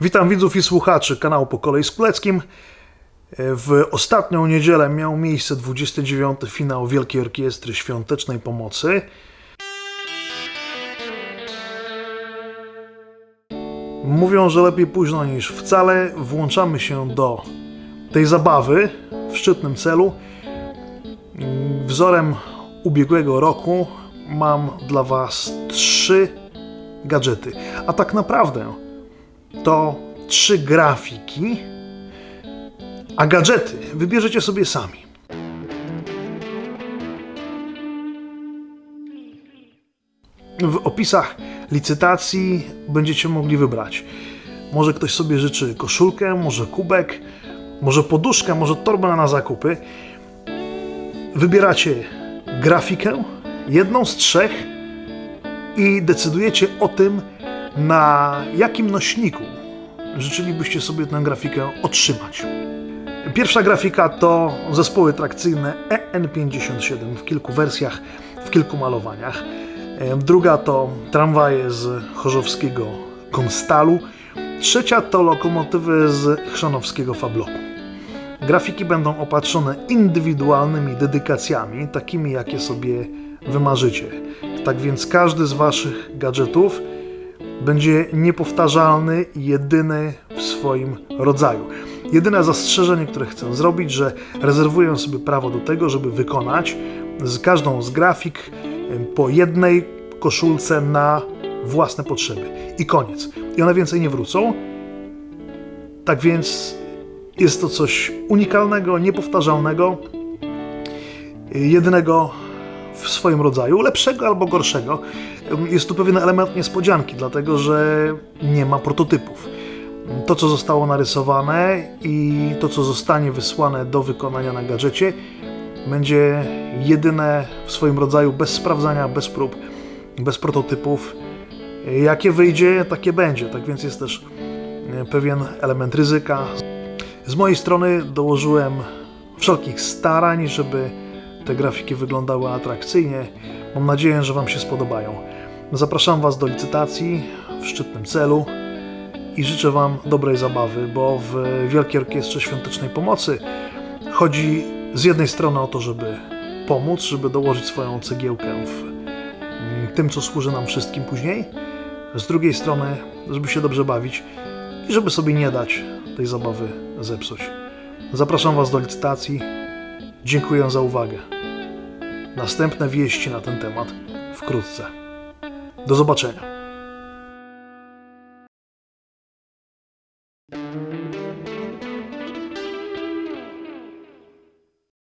Witam widzów i słuchaczy kanału Po kolei z Kuleckim. W ostatnią niedzielę miał miejsce 29. finał Wielkiej Orkiestry Świątecznej Pomocy. Mówią, że lepiej późno niż wcale. Włączamy się do tej zabawy w szczytnym celu. Wzorem ubiegłego roku mam dla Was trzy gadżety. A tak naprawdę to trzy grafiki, a gadżety wybierzecie sobie sami. W opisach licytacji będziecie mogli wybrać. Może ktoś sobie życzy koszulkę, może kubek, może poduszkę, może torbę na zakupy. Wybieracie grafikę, jedną z trzech i decydujecie o tym, na jakim nośniku życzylibyście sobie tę grafikę otrzymać. Pierwsza grafika to zespoły trakcyjne EN57 w kilku wersjach, w kilku malowaniach. E, Druga to tramwaje z chorzowskiego Konstalu. Trzecia to lokomotywy z chrzanowskiego Fabloku. Grafiki będą opatrzone indywidualnymi dedykacjami, takimi jakie sobie wymarzycie. Tak więc każdy z Waszych gadżetów będzie niepowtarzalny i jedyny w swoim rodzaju. Jedyne zastrzeżenie, które chcę zrobić, że rezerwuję sobie prawo do tego, żeby wykonać z każdą z grafik po jednej koszulce na własne potrzeby. I koniec. I one więcej nie wrócą. Tak więc jest to coś unikalnego, niepowtarzalnego, jedynego w swoim rodzaju, lepszego albo gorszego. Jest tu pewien element niespodzianki, dlatego że nie ma prototypów. To, co zostało narysowane i to, co zostanie wysłane do wykonania na gadżecie, będzie jedyne w swoim rodzaju, bez sprawdzania, bez prób, bez prototypów. Jakie wyjdzie, takie będzie. Tak więc jest też e, pewien element ryzyka. Z mojej strony dołożyłem wszelkich starań, żeby te grafiki wyglądały atrakcyjnie. Mam nadzieję, że Wam się spodobają. Zapraszam Was do licytacji w szczytnym celu i życzę Wam dobrej zabawy, bo w Wielkiej Orkiestrze Świątecznej Pomocy chodzi z jednej strony o to, żeby pomóc, żeby dołożyć swoją cegiełkę w mm, tym, co służy nam wszystkim później, z drugiej strony, żeby się dobrze bawić i żeby sobie nie dać tej zabawy zepsuć. Zapraszam Was do licytacji. Dziękuję za uwagę. Następne wieści na ten temat wkrótce. Do zobaczenia.